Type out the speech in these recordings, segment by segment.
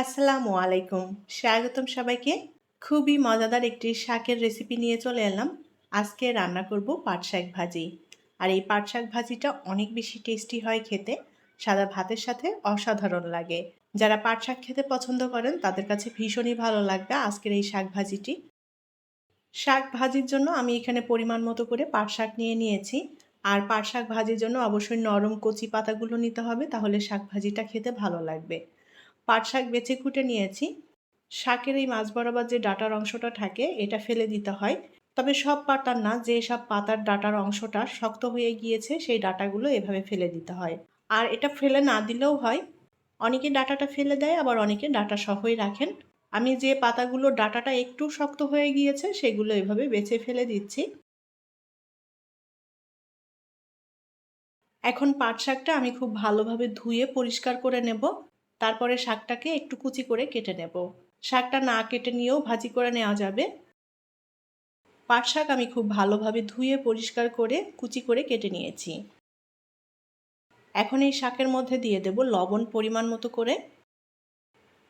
আসসালামু আলাইকুম। স্বাগতম সবাইকে। খুবই মজাদার একটি শাকের রেসিপি নিয়ে চলে এলাম। আজকে রান্না করব পাট শাক ভাজি। আর এই পাট শাক ভাজিটা অনেক বেশি টেস্টি হয় খেতে। সাদা ভাতের সাথে অসাধারণ লাগে। যারা পাট শাক খেতে পছন্দ করেন, তাদের কাছে ভীষণই ভালো লাগবে আজকের এই শাক ভাজিটি। শাক ভাজির জন্য আমি এখানে পরিমাণ মতো করে পাট শাক নিয়ে নিয়েছি। আর পাট শাক ভাজির জন্য অবশ্যই নরম কচি পাতাগুলো নিতে হবে, তাহলে শাক ভাজিটা খেতে ভালো লাগবে। পাট শাক বেছে কুটে নিয়েছি। শাকের এই মাছ বরাবর যে ডাটার অংশটা থাকে, এটা ফেলে দিতে হয়। তবে সব পাতার না, যে সব পাতার ডাটার অংশটা শক্ত হয়ে গিয়েছে, সেই ডাটাগুলো এভাবে ফেলে দিতে হয়। আর এটা ফেলে না দিলেও হয়। অনেকে ডাটাটা ফেলে দেয়, আবার অনেকে ডাটা সহই রাখেন। আমি যে পাতাগুলো ডাটাটা একটু শক্ত হয়ে গিয়েছে, সেগুলো এভাবে বেছে ফেলে দিচ্ছি। এখন পাট শাকটা আমি খুব ভালোভাবে ধুয়ে পরিষ্কার করে নেব। তারপরে শাকটাকে একটু কুচি করে কেটে নেব। শাকটা না কেটে নিয়েও ভাজি করে নেওয়া যাবে। পাট শাক আমি খুব ভালোভাবে ধুয়ে পরিষ্কার করে কুচি করে কেটে নিয়েছি। এখন এই শাকের মধ্যে দিয়ে দেব লবণ পরিমাণ মতো করে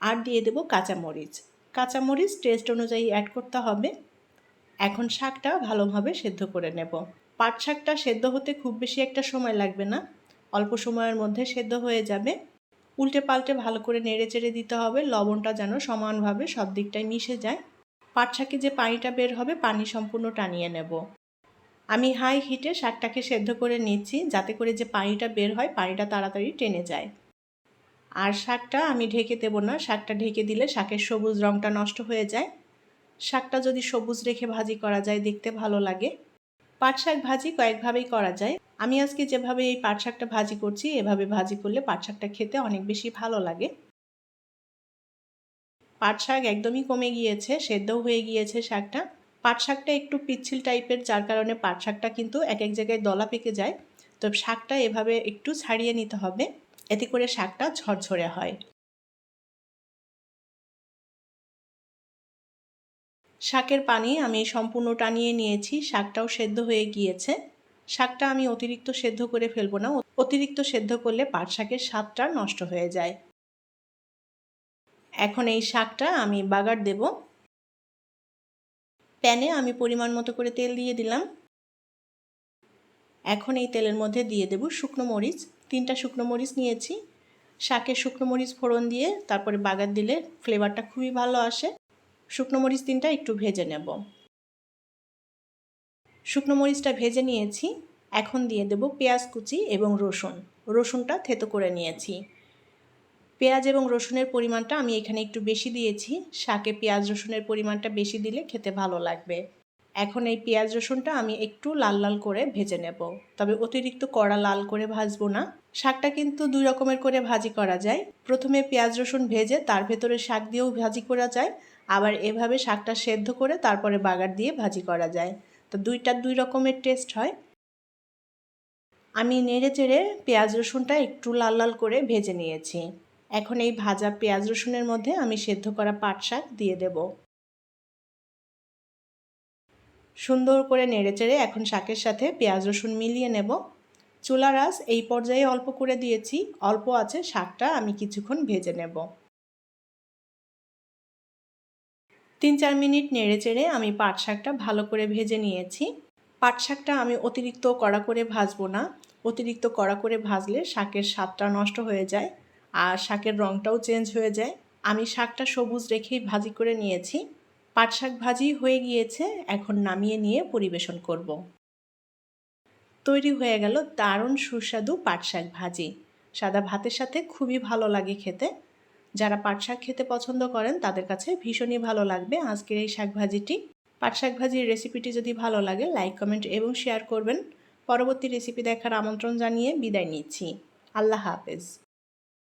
আর দিয়ে দেব কাঁচামরিচ। কাঁচামরিচ টেস্ট অনুযায়ী অ্যাড করতে হবে। এখন শাকটা ভালোভাবে সেদ্ধ করে নেব। পাট শাকটা সেদ্ধ হতে খুব বেশি একটা সময় লাগবে না। অল্প সময়ের মধ্যে সেদ্ধ হয়ে যাবে। উল্টে পাল্টে ভালো করে নেড়ে চেড়ে দিতে হবে, লবণটা যেন সমানভাবে সব দিকটায় মিশে যায়। পাট শাকে যে পানিটা বের হবে, পানি সম্পূর্ণ টানিয়ে নেব। আমি হাই হিটে শাকটাকে সেদ্ধ করে নিচ্ছি, যাতে করে যে পানিটা বের হয়, পানিটা তাড়াতাড়ি টেনে যায়। আর শাকটা আমি ঢেকে দেবো না, শাকটা ঢেকে দিলে শাকের সবুজ রঙটা নষ্ট হয়ে যায়। শাকটা যদি সবুজ রেখে ভাজি করা যায়, দেখতে ভালো লাগে। পাট শাক ভাজি কয়েকভাবেই করা যায়। আমি আজকে যেভাবে এই পাট শাকটা ভাজি করছি, এভাবে ভাজি করলে পাট শাকটা খেতে অনেক বেশি ভালো লাগে। পাট শাক একদমই কমে গিয়েছে, সেদ্ধও হয়ে গিয়েছে শাকটা। পাট শাকটা একটু পিচ্ছিল টাইপের, যার কারণে পাট শাকটা কিন্তু এক এক জায়গায় দলা পেকে যায়। তো শাকটা এভাবে একটু ছাড়িয়ে নিতে হবে, এতে করে শাকটা ঝরঝরে হয়। শাকের পানি আমি সম্পূর্ণ টানিয়ে নিয়েছি, শাকটাও সেদ্ধ হয়ে গিয়েছে। শাকটা আমি অতিরিক্ত সেদ্ধ করে ফেলব না। অতিরিক্ত সেদ্ধ করলে পাট শাকের স্বাদটা নষ্ট হয়ে যায়। এখন এই শাকটা আমি বাগার দেব। প্যানে আমি পরিমাণ মতো করে তেল দিয়ে দিলাম। এখন এই তেলের মধ্যে দিয়ে দেব শুকনো মরিচ। তিনটা শুকনো মরিচ নিয়েছি। শাকের শুকনো মরিচ ফোড়ন দিয়ে তারপরে বাগার দিলে ফ্লেভারটা খুবই ভালো আসে। শুকনো মরিচ তিনটা একটু ভেজে নেব। শুকনো মরিচটা ভেজে নিয়েছি। এখন দিয়ে দেব পেঁয়াজ কুচি এবং রসুন। রসুনটা থেতো করে নিয়েছি। পেঁয়াজ এবং রসুনের পরিমাণটা আমি এখানে একটু বেশি দিয়েছি। শাকে পেঁয়াজ রসুনের পরিমাণটা বেশি দিলে খেতে ভালো লাগবে। এখন এই পেঁয়াজ রসুনটা আমি একটু লাল লাল করে ভেজে নেব। তবে অতিরিক্ত কড়া লাল করে ভাজবো না। শাকটা কিন্তু দুই রকমের করে ভাজি করা যায়। প্রথমে পেঁয়াজ রসুন ভেজে তার ভেতরে শাক দিয়েও ভাজি করা যায়। আবার এভাবে শাকটা সেদ্ধ করে তারপরে বাগার দিয়ে ভাজি করা যায়। তো দুইটা দুই রকমের টেস্ট হয়। আমি নেড়ে চেড়ে পেঁয়াজ রসুনটা একটু লাল লাল করে ভেজে নিয়েছি। এখন এই ভাজা পেঁয়াজ রসুনের মধ্যে আমি সেদ্ধ করা পাট শাক দিয়ে দেব। সুন্দর করে নেড়ে চেড়ে এখন শাকের সাথে পেঁয়াজ রসুন মিলিয়ে নেব। চুলা রাস এই পর্যায়ে অল্প করে দিয়েছি। অল্প আছে, শাকটা আমি কিছুক্ষণ ভেজে নেব। তিন চার মিনিট নেড়ে চেড়ে আমি পাট শাকটা ভালো করে ভেজে নিয়েছি। পাট শাকটা আমি অতিরিক্ত কড়া করে ভাজবো না। অতিরিক্ত কড়া করে ভাজলে শাকের স্বাদটা নষ্ট হয়ে যায় আর শাকের রঙটাও চেঞ্জ হয়ে যায়। আমি শাকটা সবুজ রেখেই ভাজি করে নিয়েছি। পাট শাক ভাজি হয়ে গিয়েছে, এখন নামিয়ে নিয়ে পরিবেশন করব। তৈরি হয়ে গেল দারুণ সুস্বাদু পাট শাক ভাজি। সাদা ভাতের সাথে খুবই ভালো লাগে খেতে। যারা পাট শাক খেতে পছন্দ করেন, তাদের কাছে ভীষণই ভালো লাগবে আজকের এই শাক ভাজিটি পাট শাক ভাজির রেসিপিটি যদি ভালো লাগে, লাইক, কমেন্ট এবং শেয়ার করবেন। পরবর্তী রেসিপি দেখার আমন্ত্রণ জানিয়ে বিদায় নিচ্ছি। আল্লাহ হাফেজ।